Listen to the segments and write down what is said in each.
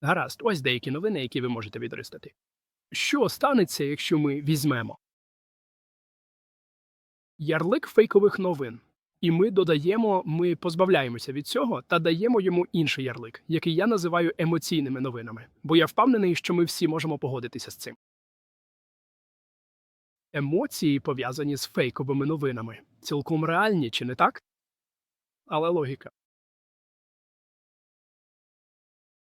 Гаразд, ось деякі новини, які ви можете відристати. Що станеться, якщо ми візьмемо ярлик фейкових новин, і ми додаємо, ми позбавляємося від цього та даємо йому інший ярлик, який я називаю емоційними новинами, бо я впевнений, що ми всі можемо погодитися з цим. Емоції, пов'язані з фейковими новинами, цілком реальні, чи не так? Але логіка.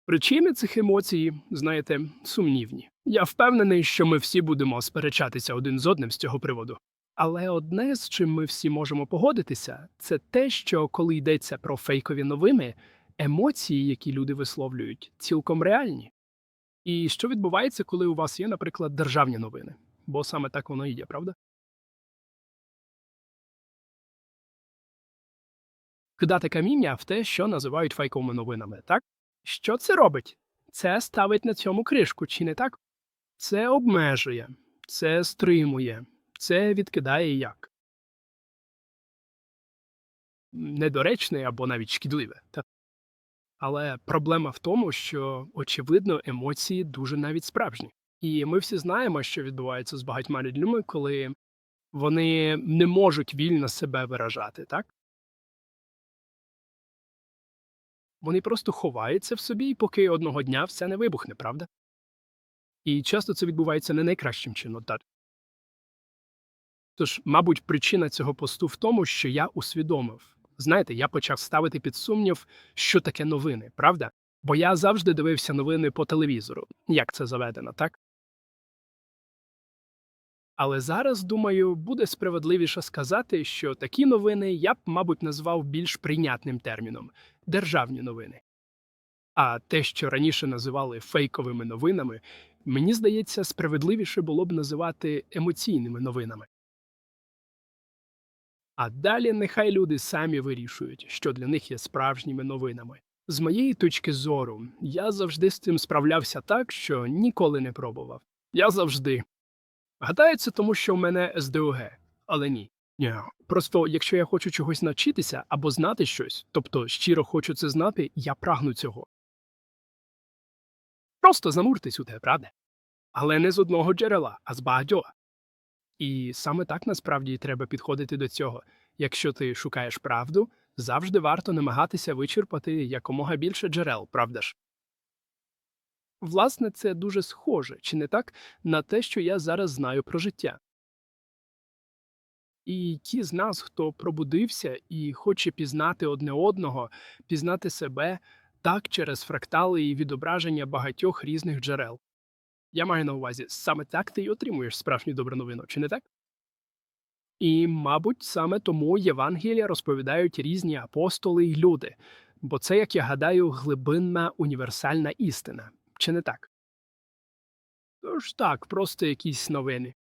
Причини цих емоцій, знаєте, сумнівні. Я впевнений, що ми всі будемо сперечатися один з одним з цього приводу. Але одне, з чим ми всі можемо погодитися, це те, що коли йдеться про фейкові новини, емоції, які люди висловлюють, цілком реальні. І що відбувається, коли у вас є, наприклад, державні новини? Бо саме так воно і є, правда? Кидати каміння в те, що називають фейковими новинами, так? Що це робить? Це ставить на цьому кришку, чи не так? Це обмежує, це стримує, це відкидає як недоречне або навіть шкідливе. Але проблема в тому, що, очевидно, емоції дуже навіть справжні. І ми всі знаємо, що відбувається з багатьма людьми, коли вони не можуть вільно себе виражати, так? Вони просто ховаються в собі, поки одного дня все не вибухне, правда? І часто це відбувається не найкращим чином, так? Тож, мабуть, причина цього посту в тому, що я усвідомив. Знаєте, я почав ставити під сумнів, що таке новини, правда? Бо я завжди дивився новини по телевізору, як це заведено, так? Але зараз, думаю, буде справедливіше сказати, що такі новини я б, мабуть, назвав більш прийнятним терміном державні новини. А те, що раніше називали фейковими новинами, мені здається, справедливіше було б називати емоційними новинами. А далі нехай люди самі вирішують, що для них є справжніми новинами. З моєї точки зору, я завжди з цим справлявся так, що ніколи не пробував. Я завжди. Гадаю, це тому, що в мене СДОГ, але ні. Ні. Просто якщо я хочу чогось навчитися або знати щось, тобто щиро хочу це знати, я прагну цього. Просто зануртесь у те, правда? Але не з одного джерела, а з багатьох. І саме так насправді треба підходити до цього. Якщо ти шукаєш правду, завжди варто намагатися вичерпати якомога більше джерел, правда ж? Власне, це дуже схоже, чи не так, на те, що я зараз знаю про життя. І ті з нас, хто пробудився і хоче пізнати одне одного, пізнати себе так через фрактали і відображення багатьох різних джерел. Я маю на увазі, саме так ти й отримуєш справжню добру новину, чи не так? І, мабуть, саме тому Євангелія розповідають різні апостоли й люди, бо це, як я гадаю, глибинна універсальна істина, чи не так? Тож так, просто якісь новини.